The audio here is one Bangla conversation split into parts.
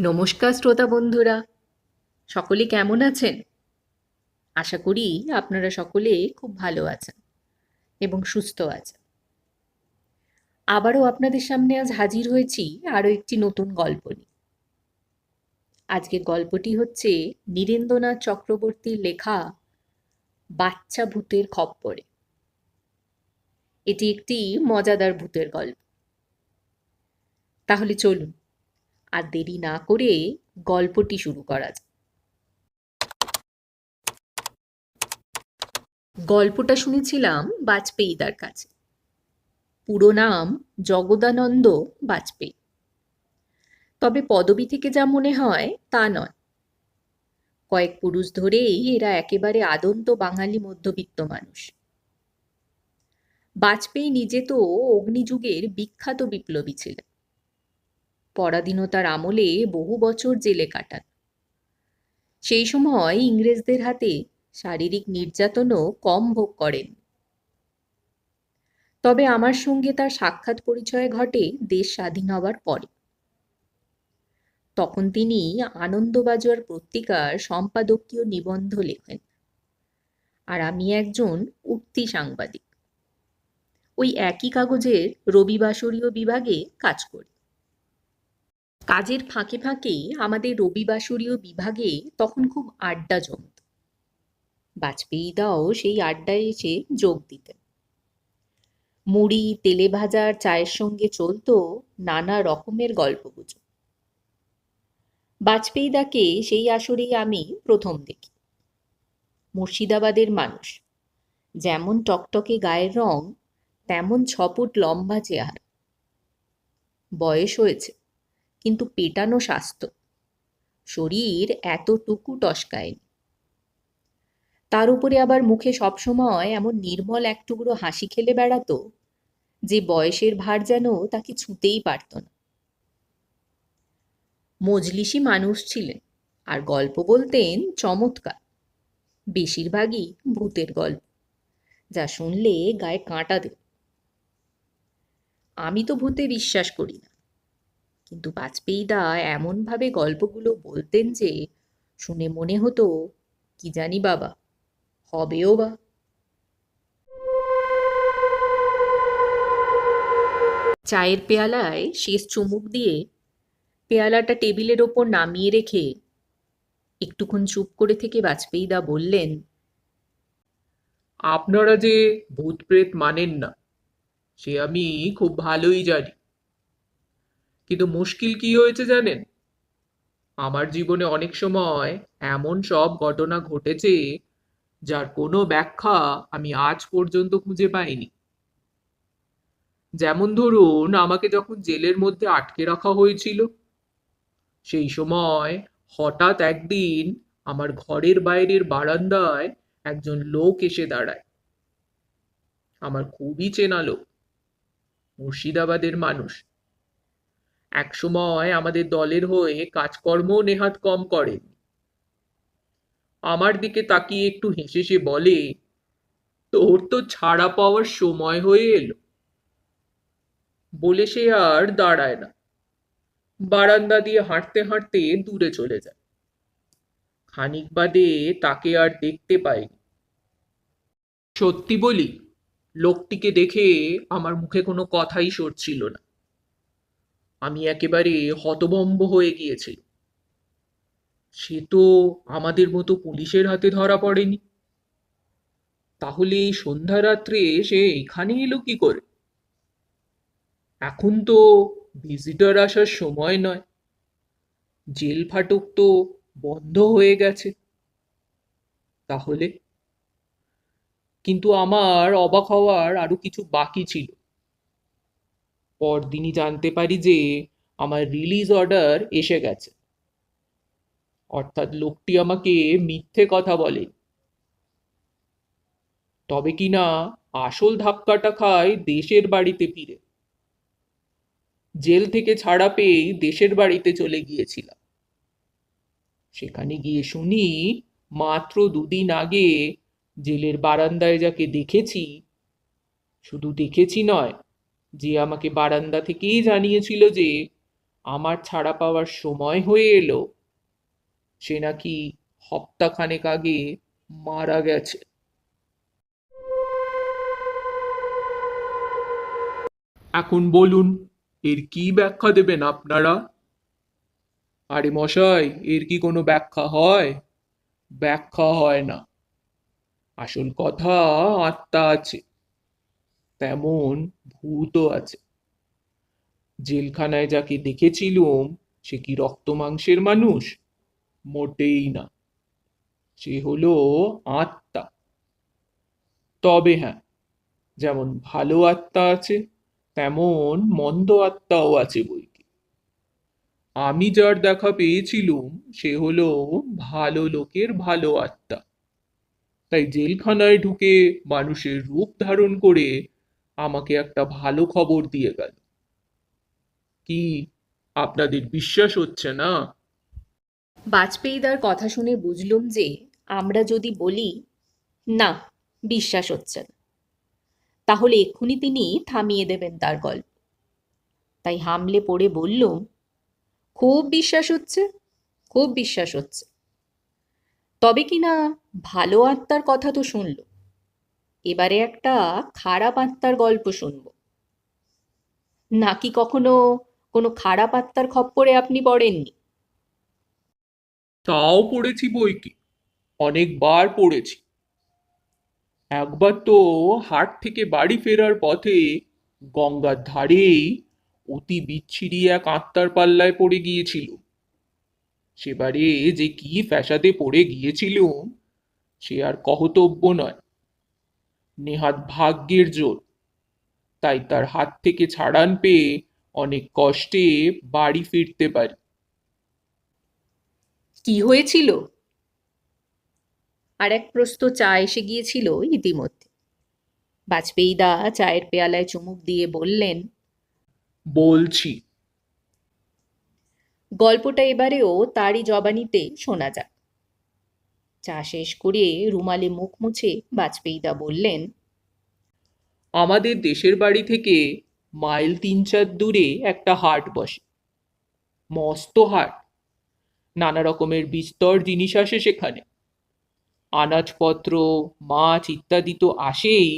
নমস্কার শ্রোতা বন্ধুরা। সকলে কেমন আছেন? আশা করি আপনারা সকলে খুব ভালো আছেন এবং সুস্থ আছেন। আবারও আপনাদের সামনে আজ হাজির হয়েছি আরও একটি নতুন গল্প নিয়ে। আজকের গল্পটি হচ্ছে নীরেন্দ্রনাথ চক্রবর্তীর লেখা বাচ্চা ভূতের খপ্পরে। এটি একটি মজাদার ভূতের গল্প। তাহলে চলুন আর দেরি না করে গল্পটি শুরু করা যায় গল্পটা শুনেছিলাম বাজপেয়ীদার কাছে। পুরো নাম জগদানন্দ বাজপেয়ী। তবে পদবি থেকে যা মনে হয় তা নয়। কয়েক পুরুষ ধরেই এরা একেবারে আদন্ত বাঙালি মধ্যবিত্ত মানুষ। বাজপেয়ী নিজে তো অগ্নিযুগের বিখ্যাত বিপ্লবী ছিলেন। পরাধীনতার আমলে বহু বছর জেলে কাটান। সেই সময় ইংরেজদের হাতে শারীরিক নির্যাতনও কম ভোগ করেন। তবে আমার সঙ্গে তার সাক্ষাৎ পরিচয় ঘটে দেশ স্বাধীন হবার পরে। তখন তিনি আনন্দবাজার পত্রিকার সম্পাদকীয় নিবন্ধ লেখেন আর আমি একজন উঠতি সাংবাদিক। ওই একই কাগজের রবিবাসরীয় বিভাগে কাজ করি। কাজের ফাঁকে ফাঁকে আমাদের রবিবাসরীয় বিভাগে তখন খুব আড্ডা জমত। বাজপেয়ীদাও সেই আড্ডায় এসে যোগ দিতেন। মুড়ি, তেলে ভাজার চায়ের সঙ্গে চলতো নানা রকমের গল্পগুজব। বাজপেয়ীদাকে সেই আসরেই আমি প্রথম দেখি। মুর্শিদাবাদের মানুষ। যেমন টকটকে গায়ের রং, তেমন ছপুট লম্বা চেহারা। বয়স হয়েছে। কিন্তু পেটানো স্বাস্থ্য। শরীর এতটুকু টসকায়নি। তার উপরে আবার মুখে সবসময় এমন নির্মল এক টুকরো হাসি খেলে বেড়াতো যে বয়সের ভার যেন তাকে ছুঁতেই পারত না। মজলিসি মানুষ ছিলেন আর গল্প বলতেন চমৎকার। বেশিরভাগই ভূতের গল্প, যা শুনলে গায়ে কাঁটা দেবে। আমি তো ভূতে বিশ্বাস করি না। কিন্তু বাজপেয়ীদা এমনভাবে গল্পগুলো বলতেন যে শুনে মনে হতো, কি জানি বাবা, হবেও বা? চায়ের পেয়ালায় শেষ চুমুক দিয়ে পেয়ালাটা টেবিলের ওপর নামিয়ে রেখে একটুক্ষণ চুপ করে থেকে বাজপেয়ীদা বললেন, আপনারা যে ভূত প্রেত মানেন না, সে আমি খুব ভালোই জানি। কিন্তু মুশকিল কি হয়েছে জানেন? আমার জীবনে অনেক সময় এমন সব ঘটনা ঘটেছে যার কোনো ব্যাখ্যা আমি আজ পর্যন্ত খুঁজে পাইনি। যেমন ধরুন, আমাকে যখন জেলের মধ্যে আটকে রাখা হয়েছিল, সেই সময় হঠাৎ একদিন আমার ঘরের বাইরের বারান্দায় একজন লোক এসে দাঁড়ায়। আমার খুবই চেনা লোক, মুর্শিদাবাদের মানুষ। একসময় আমাদের দলের হয়ে কাজকর্ম নেহাত কম করেন আমার দিকে তাকিয়ে একটু হেসে সে বলে, তোর তো ছাড়া পাওয়ার সময় হয়ে এলো। বলে সে আর দাঁড়ায় না। বারান্দা দিয়ে হাঁটতে হাঁটতে দূরে চলে যায়। খানিক বাদে তাকে আর দেখতে পাইনি। সত্যি বলি, লোকটিকে দেখে আমার মুখে কোনো কথাই সরছিল না। আমি একেবারে হতভম্ব হয়ে গিয়েছি। সে তো আমাদের মতো পুলিশের হাতে ধরা পড়েনি। তাহলে সন্ধ্যা রাত্রে সে এখানে এলো কি করে? এখন তো ভিজিটর আসার সময় নয়। জেল ফাটক তো বন্ধ হয়ে গেছে। তাহলে? কিন্তু আমার অবাক হওয়ার আরও কিছু বাকি ছিল। পরদিনই জানতে পারি যে আমার রিলিজ অর্ডার এসে গেছে। অর্থাৎ লোকটি আমাকে মিথ্যে কথা বলে। তবে কি না আসল ধাক্কাটা খায় দেশের বাড়িতে ফিরে। জেল থেকে ছাড়া পেয়েই দেশের বাড়িতে চলে গিয়েছিলাম। সেখানে গিয়ে শুনি মাত্র দুদিন আগে জেলের বারান্দায় যাকে দেখেছি, শুধু দেখেছি নয় যে আমাকে বারান্দা থেকেই জানিয়েছিল যে আমার ছাড়া পাওয়ার সময় হয়ে এলো। সে নাকি হপ্তাখানেক আগে মারা গেছে। এখন বলুন, এর কি ব্যাখ্যা দেবেন আপনারা? আরে মশাই, এর কি কোনো ব্যাখ্যা হয়? ব্যাখ্যা হয় না। আসল কথা আত্মা আছে। তেমন ভূতও আছে। জেলখানায় যাকে দেখেছিলুম, সে কি রক্ত মাংসের মানুষ? মোটেই না। সে হলো আত্মা। তবে হ্যাঁ যেমন ভালো আত্মা আছে, তেমন মন্দ আত্মাও আছে বই কি আমি যার দেখা পেয়েছিলুম, সে হলো ভালো লোকের ভালো আত্মা। তাই জেলখানায় ঢুকে মানুষের রূপ ধারণ করে আমাকে একটা ভালো খবর দিয়ে গেল। কি? আপনাদের বিশ্বাস হচ্ছে না? বাজপেয়ীদার কথা শুনে বুঝলুম যে আমরা যদি বলি, না, বিশ্বাস হচ্ছে না। তাহলে এক্ষুনি তিনি থামিয়ে দেবেন তার গল্প। তাই হামলে পড়ে বললুম, খুব বিশ্বাস হচ্ছে, খুব বিশ্বাস হচ্ছে। তবে কি না ভালো আত্মার কথা তো শুনল এবারে একটা খারাপ আত্মার গল্প শুনব। নাকি কখনো কোনো খারাপ আত্মার খপ্পরে আপনি পড়েননি? তাও পড়েছি বই কি অনেকবার পড়েছি। একবার তো হাট থেকে বাড়ি ফেরার পথে গঙ্গার ধারেই অতি বিচ্ছিরি এক আত্মার পাল্লায় পড়ে গিয়েছিল। সেবারে যে কি ফ্যাসাদে পড়ে গিয়েছিলুম, সে আর কহতব্য নয়। নেহাত ভাগ্যের জোর। তাই তার হাত থেকে ছাড়ান পেয়ে অনেক কষ্টে বাড়ি ফিরতে পারি। কি হয়েছিল? আর এক প্রস্ত চা এসে গিয়েছিল ইতিমধ্যে। বাজপেয়ীদা চায়ের পেয়ালায় চুমুক দিয়ে বললেন বলছি। গল্পটা এবারেও তারই জবানিতে শোনা যাক। চা শেষ করে রুমালে মুখ মুছে বাজপেয়ীদা বললেন, আমাদের দেশের বাড়ি থেকে মাইল তিন চার দূরে একটা হাট বসে, মস্ত হাট। নানা রকমের বিস্তর জিনিস আসে সেখানে। আনাজপত্র, মাছ ইত্যাদি তো আসেই।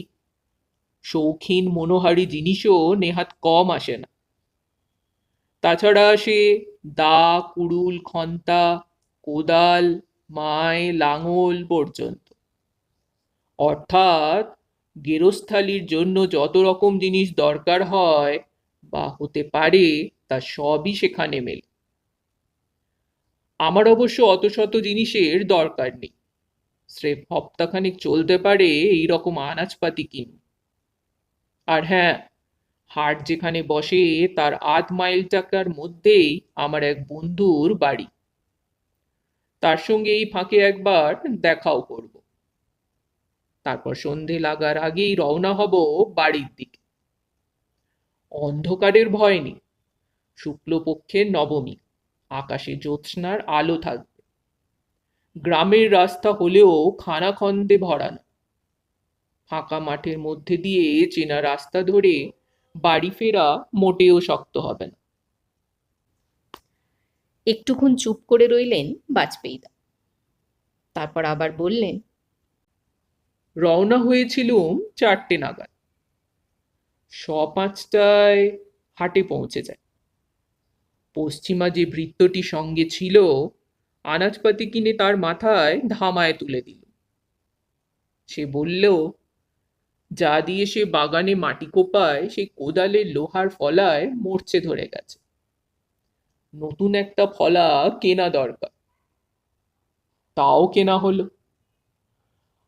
শৌখিন মনোহারী জিনিসও নেহাত কম আসে না। তাছাড়া আসে দা, কুড়ুল, খন্তা, কোদাল মায় লাঙল পর্যন্ত। অর্থাৎ গেরস্থালির জন্য যত রকম জিনিস দরকার হয় বা হতে পারে, তা সবই সেখানে মেলে। আমার অবশ্য অত শত জিনিসের দরকার নেই। স্রেফ হপ্তাখানেক চলতে পারে এই রকম আনাজপাতি কিন। আর হ্যাঁ হাট যেখানে বসে, তার আধ মাইল টাকার মধ্যেই আমার এক বন্ধুর বাড়ি। তার সঙ্গে এই ফাঁকে একবার দেখাও করব। তারপর সন্ধে লাগার আগেই রওনা হব বাড়ির দিকে। অন্ধকারের ভয় নেই। শুক্লপক্ষের নবমী। আকাশে জ্যোৎস্নার আলো থাকবে। গ্রামের রাস্তা হলেও খানাখন্দে ভরানো ফাঁকা মাঠের মধ্যে দিয়ে চেনা রাস্তা ধরে বাড়ি ফেরা মোটেও শক্ত হবে না। একটুক্ষণ চুপ করে রইলেন বাজপেয়ীদা তারপর আবার বললেন, রওনা হয়েছিলুম চারটে নাগাদ। স পাঁচটায় হাটে পৌঁছে যায়। পশ্চিমা যে বৃত্তটি সঙ্গে ছিল, আনাজপাতি কিনে তার মাথায় ধামায় তুলে দিল। সে বলল, যা দিয়ে সে বাগানে মাটি কোপায় সেই কোদালের লোহার ফলায় মরচে ধরে গেছে। নতুন একটা ফলা কেনা দরকার। তাও কেনা হলো।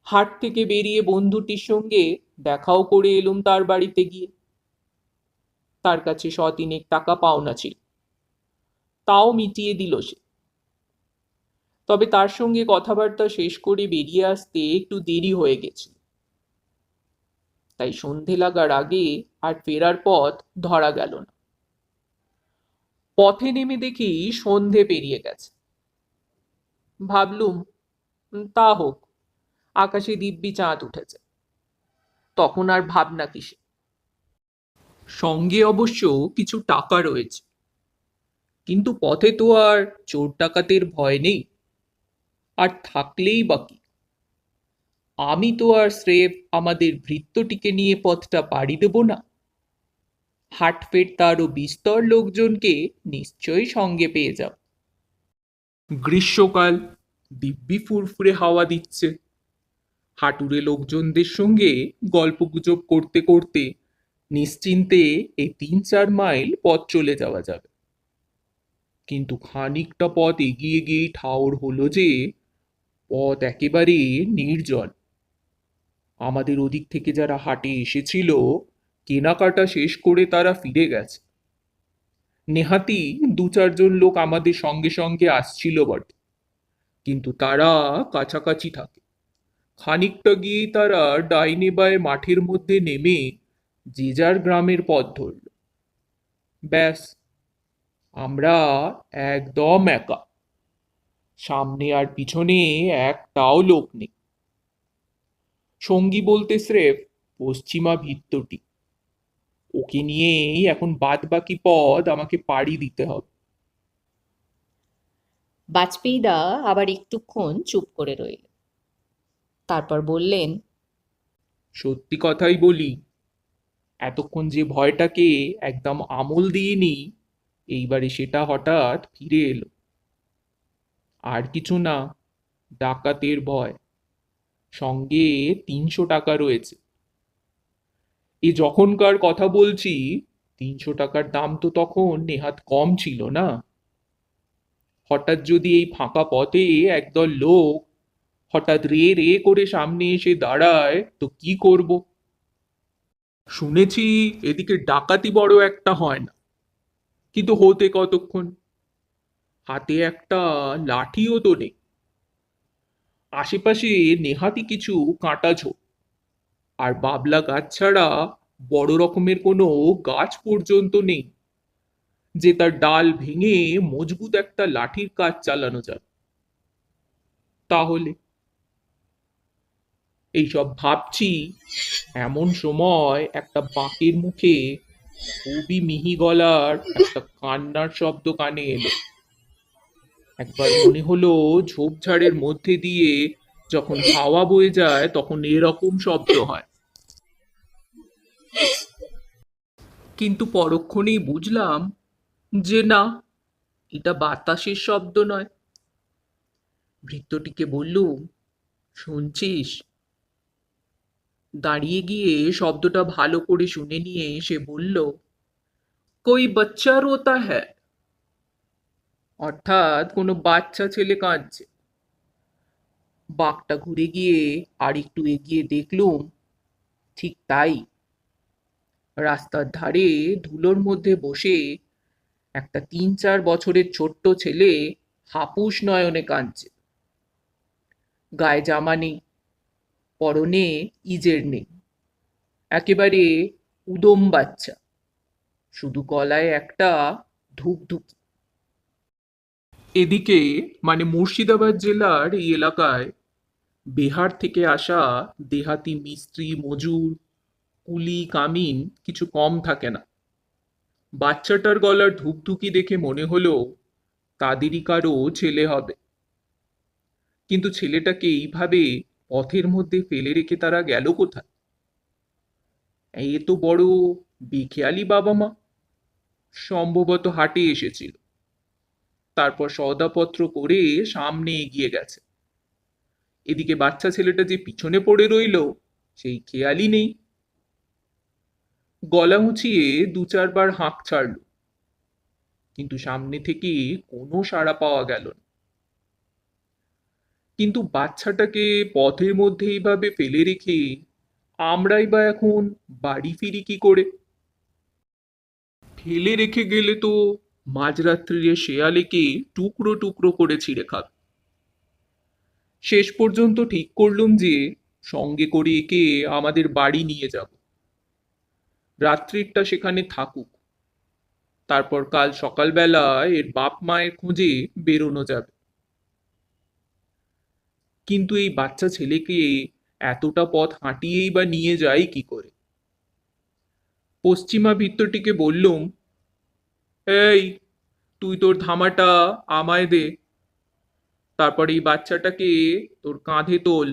হাট থেকে বেরিয়ে বন্ধুটির সঙ্গে দেখাও করে এলুম তার বাড়িতে গিয়ে। তার কাছে শতিনেক টাকা পাওনা ছিল। তাও মিটিয়ে দিল সে। তবে তার সঙ্গে কথাবার্তা শেষ করে বেরিয়ে আসতে একটু দেরি হয়ে গেছে। তাই সন্ধে লাগার আগে আর ফেরার পথ ধরা গেল না। পথে নেমে দেখি সন্ধে পেরিয়ে গেছে। ভাবলুম তা হোক, আকাশে দিব্যি চাঁদ উঠেছে। তখন আর ভাবনা কিসে? সঙ্গে অবশ্য কিছু টাকা রয়েছে। কিন্তু পথে তো আর চোর ডাকাতের ভয় নেই। আর থাকলেই বাকি আমি তো আর স্রেফ আমাদের ভৃত্যটিকে নিয়ে পথটা পাড়ি দেব না। হাটফেট তারও বিস্তর লোকজনকে নিশ্চয়ই সঙ্গে পেয়ে যাও। গ্রীষ্মকাল দিব্যি ফুরফুরে হাওয়া দিচ্ছে। হাটুরে লোকজনদের সঙ্গে গল্পগুজব করতে করতে নিশ্চিন্তে এই তিন চার মাইল পথ চলে যাওয়া যাবে। কিন্তু খানিকটা পথ এগিয়ে গিয়েই ঠাউর হলো যে, পথ একেবারে নির্জন। আমাদের ওদিক থেকে যারা হাটে এসেছিল কেনাকাটা শেষ করে তারা ফিরে গেছে। নেহাতি দু চারজন লোক আমাদের সঙ্গে সঙ্গে আসছিল বটে। কিন্তু তারা কাছাকাছি থাকে। খানিকটা গিয়েই তারা ডাইনে বায়ে মাঠের মধ্যে নেমে যে যার গ্রামের পথ ধরল। ব্যাস, আমরা একদম একা। সামনে আর পিছনে একটাও লোক নেই। সঙ্গী বলতে স্রেফ পশ্চিমা ভিত্তটি। ওকে নিয়েই এখন বাদ বাকি পদ আমাকে পাড়ি দিতে হবে। বাজপেয়ীদা আবার একটুক্ষণ চুপ করে রইল তারপর বললেন সত্যি কথাই বলি এতক্ষণ যে ভয়টাকে একদম আমল দিইনি এইবারে সেটা হঠাৎ ফিরে এলো। আর কিছু না ডাকাতের ভয়। সঙ্গে তিনশো টাকা রয়েছে। এ যখনকার কথা বলছি, তিনশো টাকার দাম তো তখন নেহাত কম ছিল না। হঠাৎ যদি এই ফাঁকা পথে একদল লোক হঠাৎ রে রে করে সামনে এসে দাঁড়ায়, তো কি করব? শুনেছি এদিকে ডাকাতি বড় একটা হয় না, কিন্তু হতে কতক্ষণ? হাতে একটা লাঠিও তো নেই। আশেপাশে নেহাতি কিছু কাঁটা ঝোপ। আর বাবলা গাছ ছাড়া বড় রকমের কোনো গাছ পর্যন্ত নেই। যে তার ডাল ভেঙে মজবুত একটা লাঠির কাজ চালানো যাবে। তাহলে? এইসব ভাবছি এমন সময় একটা বাঁকের মুখে খুবই মিহি গলার একটা কান্নার শব্দ কানে এলো। একবার মনে হলো ঝোপঝাড়ের মধ্যে দিয়ে যখন হাওয়া বয়ে যায় তখন এরকম শব্দ হয়। কিন্তু পরক্ষণেই বুঝলাম যে না, এটা বাতাসের শব্দ নয়। ভৃত্যটিকে বললুম শুনছিস? দাঁড়িয়ে গিয়ে শব্দটা ভালো করে শুনে নিয়ে সে বলল, কই বাচ্চা রোতা হ্যাঁ অর্থাৎ কোনো বাচ্চা ছেলে কাঁদছে। বাঘটা ঘুরে গিয়ে আর একটু এগিয়ে দেখলুম, ঠিক তাই। রাস্তার ধারে ধুলোর মধ্যে বসে একটা তিন চার বছরের ছোট্ট ছেলে হাপুস নয়নে কাঁদছে। গায়ে জামা নেই, পরনে ইজের নেই, একেবারে উদম বাচ্চা, শুধু গলায় একটা ধুকধুকি। এদিকে মানে মুর্শিদাবাদ জেলার এই এলাকায় বিহার থেকে আসা দেহাতি মিস্ত্রি, মজুর কুলি, কামিন কিছু কম থাকে না। বাচ্চাটার গলার ধুকধুকি দেখে মনে হলো তাদেরই কারও ছেলে হবে। কিন্তু ছেলেটাকে এইভাবে পথের মধ্যে ফেলে রেখে তারা গেল কোথায়? এ তো বড় বেখেয়ালি বাবা মা সম্ভবত হাটে এসেছিল। তারপর সওদাপত্র করে সামনে এগিয়ে গেছে। এদিকে বাচ্চা ছেলেটা যে পিছনে পড়ে রইল, সেই খেয়ালই নেই। গলা উঁচিয়ে দু চারবার হাঁক ছাড়ল। কিন্তু সামনে থেকে কোনো সাড়া পাওয়া গেল না। কিন্তু বাচ্চাটাকে পথের মধ্যে এইভাবে ফেলে রেখে আমরাই বা এখন বাড়ি ফিরি কি করে? ফেলে রেখে গেলে তো মাঝরাত্রিরে শেয়ালেকে টুকরো টুকরো করে ছিঁড়ে খাবে। শেষ পর্যন্ত ঠিক করলুম যে সঙ্গে করে একে আমাদের বাড়ি নিয়ে যাব। রাত্রিরটা সেখানে থাকুক। তারপর কাল সকালবেলা এর বাপ মায়ের খোঁজে বেরোনো যাবে। কিন্তু এই বাচ্চা ছেলেকে এতটা পথ হাঁটিয়েই বা নিয়ে যাই কি করে? পশ্চিমা ভিত্তটিকে বললুম এই, তুই তোর ধামাটা আমায় দে। তারপর এই বাচ্চাটাকে তোর কাঁধে তোল।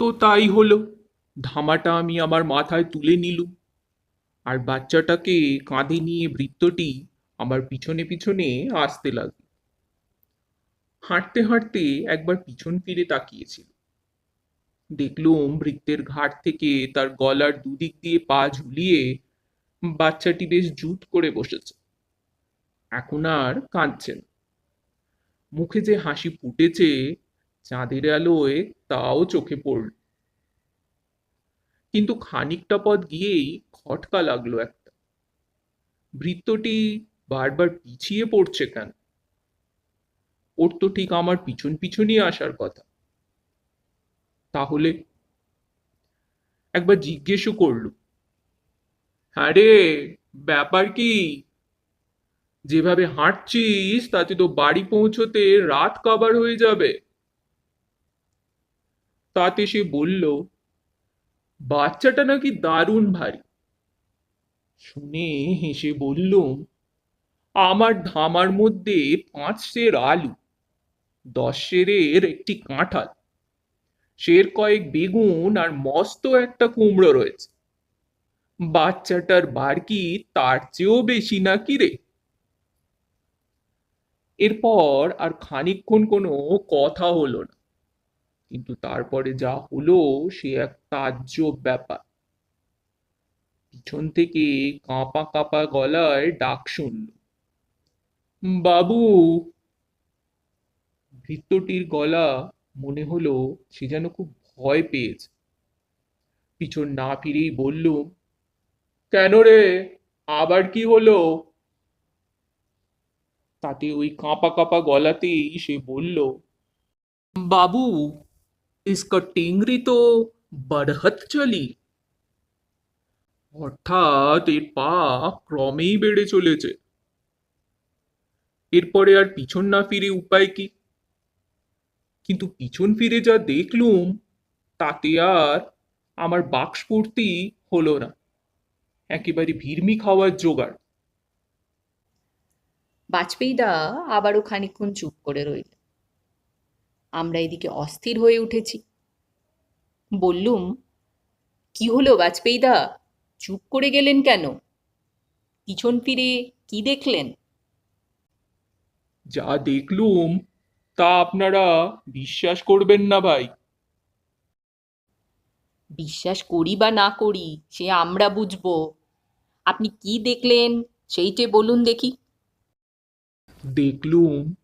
তো তাই হলো। ধামাটা আমি আমার মাথায় তুলে নিলুম। আর বাচ্চাটাকে কাঁধে নিয়ে বৃত্তটি আমার পিছনে পিছনে আসতে লাগল। হাঁটতে হাঁটতে একবার পিছন ফিরে তাকিয়েছিল। দেখলুম বৃত্তের ঘাট থেকে তার গলার দুদিক দিয়ে পা ঝুলিয়ে বাচ্চাটি বেশ জুট করে বসেছে। এখন আর কাঁদছে না। মুখে যে হাসি ফুটেছে, চাঁদের আলোয় তাও চোখে পড়ল। কিন্তু খানিকটা পথ গিয়েই খটকা লাগল একটা। বৃত্তটি বারবার পিছিয়ে পড়ছে কেন? ওর তো ঠিক আমার পিছন পিছনই আসার কথা। তাহলে? একবার জিজ্ঞেসও করল। হ্যাঁ রে, ব্যাপার কি? যেভাবে হাঁটছিস, তাতে তো বাড়ি পৌঁছতে রাত কাবার হয়ে যাবে। তাতে সে বলল বাচ্চাটা নাকি দারুণ ভারী। শুনে হেসে বললুম আমার ধামার মধ্যে পাঁচ সের আলু, দশ সেরের একটি কাঁঠাল, সের কয়েক বেগুন আর মস্ত একটা কুমড়ো রয়েছে। বাচ্চাটার বার কি তার চেয়েও বেশি নাকি রে? এরপর আর খানিকক্ষণ কোনো কথা হলো না। কিন্তু তারপরে যা হলো সে এক তাজ্জব ব্যাপার। পিছন থেকে কাঁপা কাঁপা গলায় ডাক শুনল, বাবু! ভৃত্যটির গলা মনে হলো সে যেন খুব ভয় পেয়েছে। পিছন না ফিরেই বললুম কেন রে? আবার কি হলো? তাতে ওই কাঁপা কাঁপা গলাতেই সে বলল, বাবু इसका টেংরি তো বড়হত চলি অর্থাৎ এর পা ক্রমেই বেড়ে চলেছে এরপরে আর পিছন না ফিরে উপায় কি কিন্তু পিছন ফিরে যা দেখলুম তাতে আর আমার বাক্সপূর্তি হলো না একেবারে ভিড়মি খাওয়ার জোগাড় বাজপেয়ীদা আবারও খানিকক্ষণ চুপ করে রইল আমরা এদিকে অস্থির হয়ে উঠেছি। বললুম কি হলো বাজপেয়ীদা? চুপ করে গেলেন কেন? পিছন ফিরে কি দেখলেন? যা দেখলুম তা আপনারা বিশ্বাস করবেন না ভাই। বিশ্বাস করি বা না করি সে আমরা বুঝব। আপনি কি দেখলেন সেইটে বলুন দেখি। দেখলুম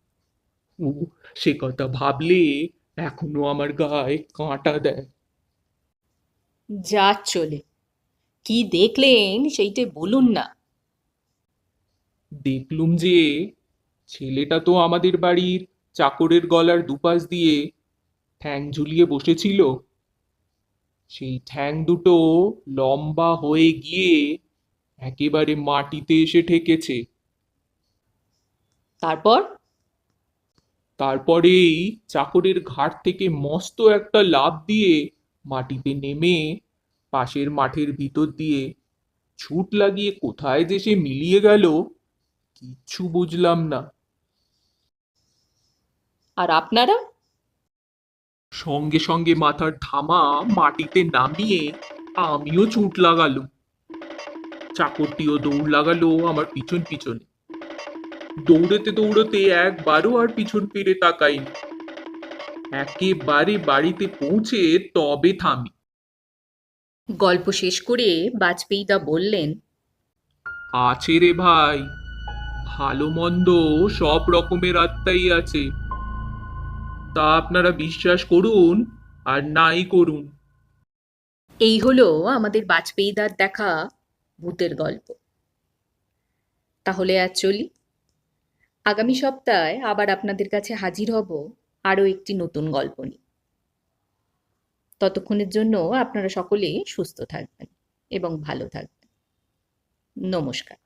সে কথা ভাবলে এখনও আমার গায়ে কাঁটা দেয়। যা চলে কি দেখলেন সেইটে বলুন না। দেখলুম যে ছেলেটা তো আমাদের বাড়ির চাকরের গলার দুপাশ দিয়ে ঠ্যাং ঝুলিয়ে বসেছিল। সেই ঠ্যাং দুটো লম্বা হয়ে গিয়ে একেবারে মাটিতে এসে ঠেকেছে। তারপর? তারপরেই চাকরের ঘাট থেকে মস্ত একটা লাফ দিয়ে মাটিতে নেমে পাশের মাঠের ভিতর দিয়ে ছুট লাগিয়ে কোথায় যে সে মিলিয়ে গেল কিচ্ছু বুঝলাম না। আর আপনারা? সঙ্গে সঙ্গে মাথার ধামা মাটিতে নামিয়ে আমিও চুট লাগালুম। চাকরটিও দৌড় লাগালো আমার পিছন পিছনে। দৌড়তে দৌড়তে একবারও আর পিছন ফিরে তাকাইনি একেবারে বাড়িতে পৌঁছে তবে থামি। গল্প শেষ করে বাজপেয়ীদা বললেন আছে রে ভাই ভালো মন্দ সব রকমের আত্মাই আছে। তা আপনারা বিশ্বাস করুন আর নাই করুন। এই হলো আমাদের বাজপেয়ীদার দেখা ভূতের গল্প। তাহলে আজ চলি। আগামী সপ্তাহে আবার আপনাদের কাছে হাজির হব আরও একটি নতুন গল্প নিয়ে। ততক্ষণের জন্য আপনারা সকলে সুস্থ থাকবেন এবং ভালো থাকবেন। নমস্কার।